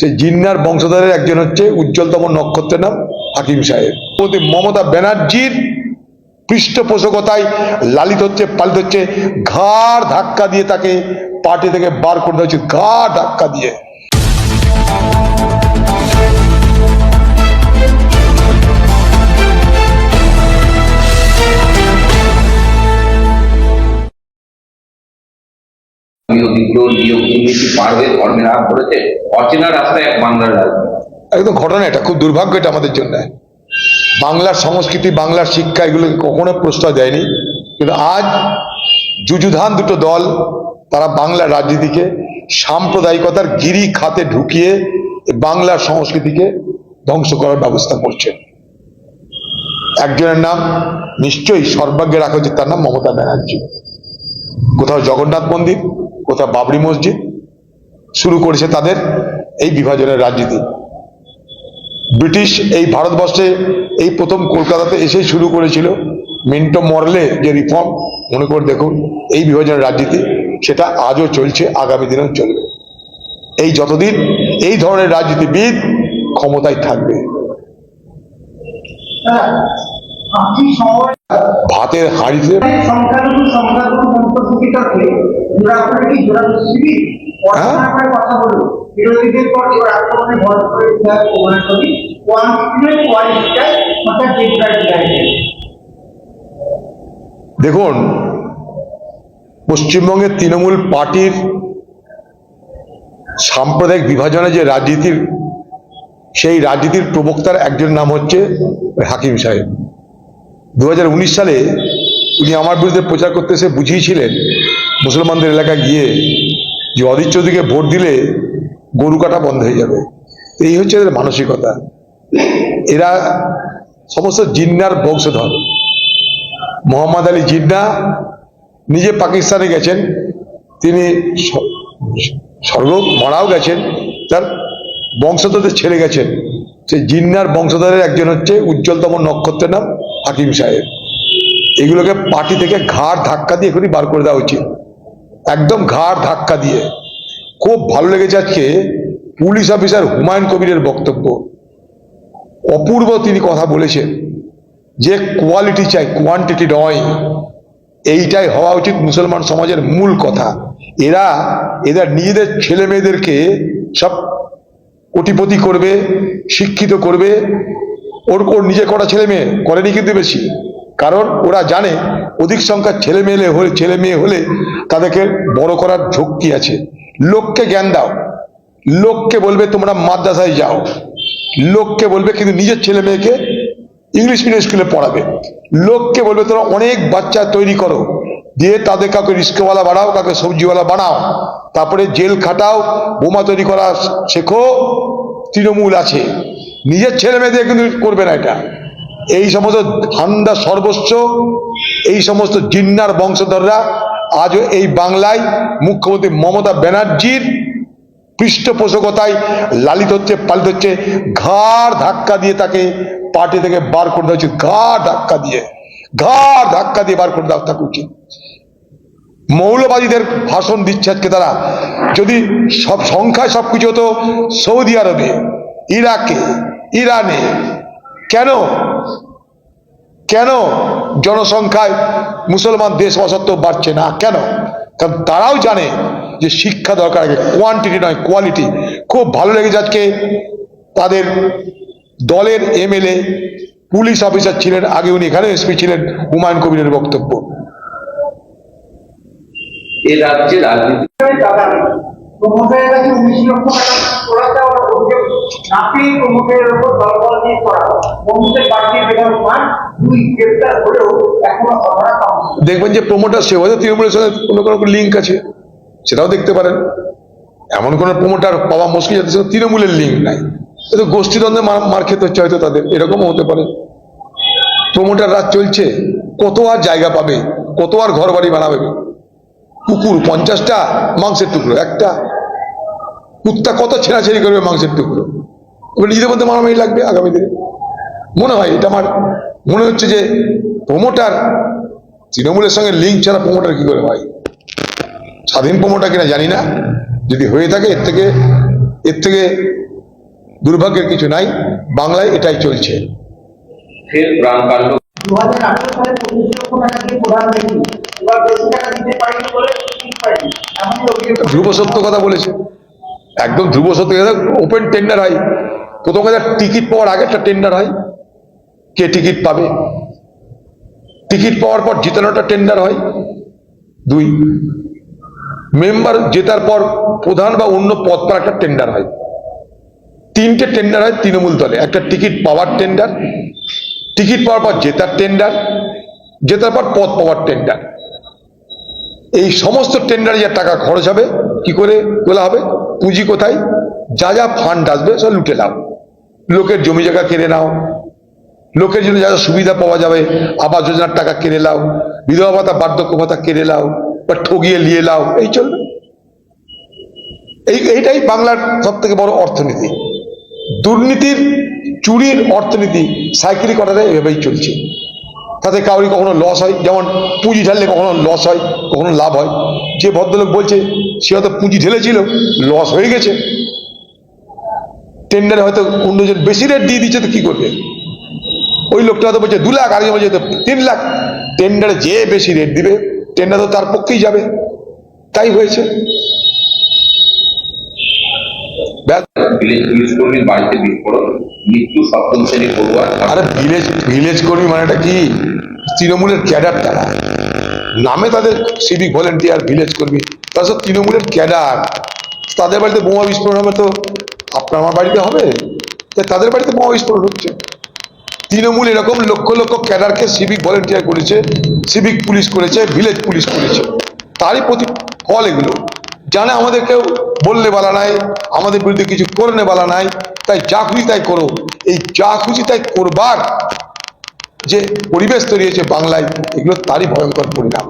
সেই জিন্নার বংশধরের একজন হচ্ছে উজ্জ্বলতম নক্ষত্রের নাম হাকিম সাহেব। প্রতি মমতা ব্যানার্জির পৃষ্ঠপোষকতায় লালিত হচ্ছে, পালিত হচ্ছে, ঘাড় ধাক্কা দিয়ে তাকে পার্টি থেকে বার করে দেওয়া হচ্ছে ঘাড় ধাক্কা দিয়ে। একদম ঘটনা এটা, খুব দুর্ভাগ্য এটা আমাদের জন্য। বাংলার সংস্কৃতি, বাংলার শিক্ষা এগুলোকে কখনো প্রশ্রয় দেয়নি। কিন্তু আজ যুযুধান দুটো দল, তারা বাংলার রাজনীতিকে, সাম্প্রদায়িকতার গিরি খাতে ঢুকিয়ে বাংলার সংস্কৃতিকে ধ্বংস করার ব্যবস্থা করছে। একজনের নাম নিশ্চয়ই সর্বাগ্যে রাখা উচিত তার নাম মমতা ব্যানার্জি। কোথাও জগন্নাথ মন্দির কোথাও বাবরি মসজিদ, শুরু করেছে তাদের এই বিভাজনের রাজনীতি। ব্রিটিশ এই ভারতবর্ষে এই প্রথম কলকাতাতে এসেই শুরু করেছিল। মিন্টো মরলে যে রিফর্ম মনে করে দেখুন, এই বিভাজনের রাজনীতি, সেটা আজও চলছে, আগামী দিনেও চলবে। এই যতদিন এই ধরনের রাজনীতিবিদ ক্ষমতায় থাকবে। সময় ভাতের হাঁড়িতে লাইনে দেখুন পশ্চিমবঙ্গের তৃণমূল পার্টির সাম্প্রদায়িক বিভাজনে যে রাজনীতির সেই রাজনীতির প্রবক্তার একজন নাম হচ্ছে হাকিম সাহেব। দু হাজার উনিশ সালে উনি আমার বিরুদ্ধে প্রচার করতে এসে বুঝিয়েছিলেন মুসলমানদের এলাকায় গিয়ে যে অদিত চৌধুরীকে ভোট দিলে গরু কাটা বন্ধ হয়ে যাবে। এই হচ্ছে এদের মানসিকতা। এরা সমস্ত জিন্নার বংশধর। মোহাম্মদ আলী জিন্না নিজে পাকিস্তানে গেছেন, তিনি স্বর্গ মারাও গেছেন, তার বংশধরদের ছেড়ে গেছেন। সেই জিন্নার বংশধরের একজন হচ্ছে উজ্জ্বলতম নক্ষত্রের নাম হাকিম সাহেব। এগুলোকে পার্টি থেকে ঘাড় ধাক্কা দিয়ে এখনই বার করে দেওয়া উচিত। একদম ঘাড় ধাক্কা দিয়ে। খুব ভালো লেগেছে আজকে পুলিশ অফিসার হুমায়ুন কবিরের বক্তব্য। অপূর্ব তিনি কথা বলেছেন যে কোয়ালিটি চাই কোয়ান্টিটি নয়। এইটাই হওয়া উচিত মুসলমান সমাজের মূল কথা। এরা এদের নিজেদের ছেলে মেয়েদেরকে সব কোটিপতি করবে, শিক্ষিত করবে ওর ওর নিজে কটা ছেলে মেয়ে করেনি কিন্তু বেশি। কারণ ওরা জানে অধিক সংখ্যার ছেলে মেয়ে হলে, ছেলে মেয়ে হলে তাদেরকে বড় করার ঝক্কি আছে। লোককে জ্ঞান দাও। লোককে বলবে তোমরা মাদ্রাসায় যাও। লোককে বলবে কিন্তু নিজের ছেলে মেয়েকে ইংলিশ মিডিয়াম স্কুলে পড়াবে। লোককে বলবে তোমরা অনেক বাচ্চা তৈরি করো। দিয়ে তাদের কাউকে রিস্কওয়ালা বাড়াও, কাউকে সবজিওয়ালা বানাও। তারপরে জেল খাটাও, বোমা তৈরি করা শেখো, তৃণমূল আছে। নিজের ছেলে মেয়েদের কিন্তু করবে না এটা। এই সমস্ত হান্দা সর্বস্ব, এই সমস্ত জিন্নার বংশধররা আজও এই বাংলায় মুখ্যমন্ত্রী মমতা ব্যানার্জির পৃষ্ঠপোষকতায় লালিত হচ্ছে, পালিত হচ্ছে, ঘাড় ধাক্কা দিয়ে তাকে পার্টি থেকে বার করে দেওয়া উচিত। ঘাড় ধাক্কা দিয়ে, ঘাড় ধাক্কা দিয়ে বার করে দেওয়া থাকা উচিত। মৌলবাদীদের ভাষণ দিচ্ছে আজকে তারা। যদি সব সংখ্যায় সবকিছু হতো সৌদি আরবে ইরাকে ইরানে। কেন? কেন জনসংখ্যায় মুসলমান দেশ হওয়া সত্ত্বেও বাড়ছে না? কেন? কারণ তারাও জানে যে শিক্ষা দরকার আগে কোয়ান্টিটি নয় কোয়ালিটি খুব ভালো লেগেছে আজকে তাদের দলের এমএলএ পুলিশ অফিসার ছিলেন আগে উনি এখানে এসপি ছিলেন হুমায়ুন কবিরের বক্তব্য। এ রাজ্যে রাজনীতি প্রমোটারের উপর দলবল নিয়ে করা বন্ধুদের বাড়িয়ে বেগম পান দুই গ্রেপ্তার হলেও এখনও দেখবেন যে প্রমোটার সে হয়তো তৃণমূলের সঙ্গে কোনো কোনো লিঙ্ক আছে, সেটাও দেখতে পারেন। এমন কোনো প্রমোটার পাওয়া মুশকিল যাদের সঙ্গে তৃণমূলের লিঙ্ক নাই। হয়তো গোষ্ঠীদ্বন্দ্বে মার খেতে হচ্ছে হয়তো তাদের, এরকমও হতে পারে। প্রমোটার রাত চলছে, কত আর জায়গা পাবে, কত আর ঘর বাড়ি বানাবে? কুকুর পঞ্চাশটা, মাংসের টুকরো একটা। কুত্তা কত ছেঁড়াছেড়ি করবে মাংসের টুকরো? নিজেদের মধ্যে মারামারি লাগবে আগামী দিনে মনে হয় এটা আমার মনে হচ্ছে যে প্রমোটার তৃণমূলের সঙ্গে লিঙ্ক ছাড়া প্রমোটার কি করে হয়? স্বাধীন প্রমোটার কিনা জানি না। যদি হয়ে থাকে এর থেকে এর থেকে দুর্ভাগ্যের কিছু নাই। বাংলায় এটাই চলছে। ধ্রুব সত্য কথা বলেছে। একদম ধ্রুব সত্য কথা ওপেন টেন্ডার হয়। প্রথম কথা, টিকিট পাওয়ার আগে একটা টেন্ডার হয়। কে টিকিট পাবে? টিকিট পাওয়ার পর জিতানোটা টেন্ডার হয়। দুই মেম্বার জেতার পর প্রধান বা অন্য পদ পার একটা টেন্ডার হয়। তিনটে টেন্ডার হয় তৃণমূল দলে। একটা টিকিট পাওয়ার টেন্ডার টিকিট পাওয়ার পর জেতার টেন্ডার জেতার পর পদ পাওয়ার টেন্ডার এই সমস্ত টেন্ডারে যা টাকা খরচ হবে, কি করে তোলা হবে? পুঁজি কোথায়? যা যা ফান্ড আসবে, সব লুটে নাও লোকের জমি জায়গা কিনে নাও। লোকের জন্য যা সুবিধা পাওয়া যাবে, আবাস যোজনার টাকা কিনে নাও, বিধবা ভাতা, বার্ধক্য ভাতা কিনে লাও বা ঠগিয়ে নিয়ে লাও এই চলবে। এই, এইটাই বাংলার সব থেকে বড় অর্থনীতি। দুর্নীতির চুরির অর্থনীতি সাইকেলিক অর্ডারে এভাবেই চলছে। তাতে কাউরি কখনো লস হয়, যেমন পুঁজি ঢাললে কখনো লস হয়, কখনো লাভ হয়। যে ভদ্রলোক বলছে, সে হয়তো পুঁজি ঢেলেছিল লস হয়ে গেছে। টেন্ডারে হয়তো অন্যজন বেশি রেট দিয়ে দিচ্ছে তো কি করবে? ওই লোকটা হয়তো বলছে দু লাখ আরেকজন বলছে তিন লাখ। টেন্ডারে যে বেশি রেট দিবে টেন্ডার তো তার পক্ষেই যাবে। তাই হয়েছে। আরে ভিলেজ ভিলেজ কর্মী মানেটা কি? তৃণমূলের ক্যাডার তারা। নামে তাদের সিভিক ভলেন্টিয়ার ভিলেজ কর্মী। তারা সব তৃণমূলের ক্যাডার। তাদের বাড়িতে বোমা বিস্ফোরণ হবে তো। আপনার আমার বাড়িতে হবে? তাদের বাড়িতে বোমা বিস্ফোরণ হচ্ছে তৃণমূল এরকম লক্ষ লক্ষ ক্যাডারকে সিভিক ভলেন্টিয়ার করেছে সিভিক পুলিশ করেছে ভিলেজ পুলিশ করেছে। তারই প্রতি ফল এগুলো। জানে আমাদের কেউ বললে বলা নাই, আমাদের বিরুদ্ধে কিছু করলে বলা নাই, তাই যা খুশি তাই করো। এই যা খুশি তাই করবার যে পরিবেশ তৈরি হয়েছে বাংলায়, এগুলো তারই ভয়ঙ্কর পরিণাম।